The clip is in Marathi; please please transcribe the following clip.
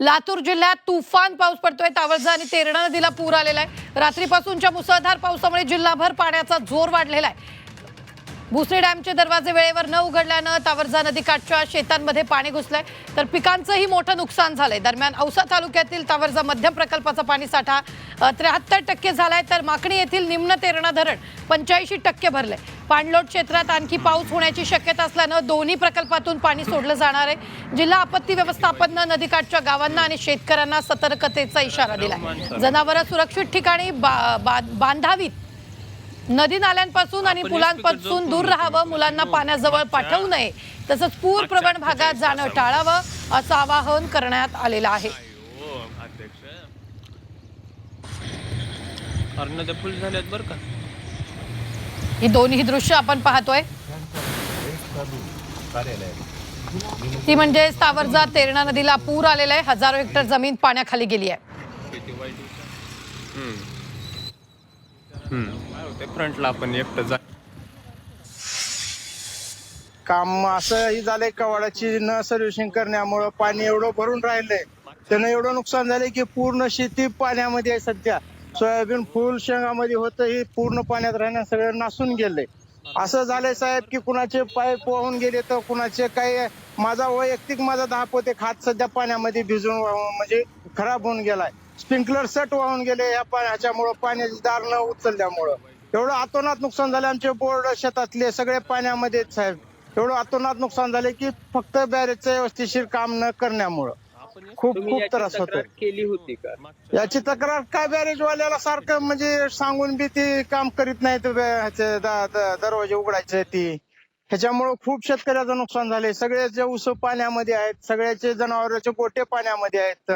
लातूर जिल्ह्यात तुफान पाऊस पडतोय तावळजा आणि तेरणा नदीला पूर आलेला आहे. रात्रीपासूनच्या मुसळधार पावसामुळे जिल्हाभर पाण्याचा जोर वाढलेला आहे. भुसरी डॅमचे दरवाजे वेळेवर न उघडल्यानं तावरजा नदीकाठच्या शेतांमध्ये पाणी घुसलंय. तर पिकांचंही मोठं नुकसान झालंय. दरम्यान औसा तालुक्यातील तावरजा मध्यम प्रकल्पाचा पाणीसाठा त्र्याहत्तर टक्के झालाय. तर माकणी येथील निम्न तेरणा धरण पंच्याऐंशी टक्के भरलंय. पाणलोट क्षेत्रात आणखी पाऊस होण्याची शक्यता असल्यानं दोन्ही प्रकल्पातून पाणी सोडलं जाणार आहे. जिल्हा आपत्ती व्यवस्थापननं नदीकाठच्या गावांना आणि शेतकऱ्यांना सतर्कतेचा इशारा दिलाय. जनावरं सुरक्षित ठिकाणी बा- बा- बांधावीत. नदी नाल्यांपासून आणि पुलांपासून दूर राहावं मुलांना पाण्याजवळ पाठवू नये. तसंच पूर प्रवण भागात जाणं टाळावं असं आवाहन करण्यात आलेलं आहे. हो ही दोन्ही दृश्य आपण पाहतोय. ती म्हणजे सावरजा तेरणा नदीला पूर आलेला आहे. हजारो हेक्टर जमीन पाण्याखाली गेली आहे. होतं. फ्रंटला आपण एकटं जा काम असंही झालंय कवाडाची न सर्व्हिसिंग करण्यामुळं पाणी एवढं भरून राहिलंय. त्यानं एवढं नुकसान झालंय की पूर्ण शेती पाण्यामध्ये आहे सध्या. सोयाबीन फुल शेंगामध्ये होतं ही पूर्ण पाण्यात राहण्या सगळं नासून गेलंय. असं झालंय साहेब की कुणाचे पाईप वाहून गेले तर कुणाचे काही माझा वैयक्तिक माझा दहा पोते खात सध्या पाण्यामध्ये भिजून म्हणजे खराब होऊन गेलाय. स्प्रिंकलर सेट वाहून गेले या पाण्याच्यामुळं पाण्याची दार न उचलल्यामुळं. एवढं अतोनात नुकसान झालं आमचे बोर्ड शेतातले सगळे पाण्यामध्ये साहेब. एवढं अतोनात नुकसान झाले की फक्त बॅरेजचं व्यवस्थिशीर काम न करण्यामुळं. खूप खूप त्रास तक्रार होतो केली होती का? याची तक्रार काय बॅरेज वाल्याला सारखं म्हणजे सांगून बी ती काम करीत नाही दरवाजे उघडायचे ती. ह्याच्यामुळं खूप शेतकऱ्याचं नुकसान झाले सगळ्याचे ऊस पाण्यामध्ये आहेत सगळ्याचे जनावरांचे गोटे पाण्यामध्ये आहेत.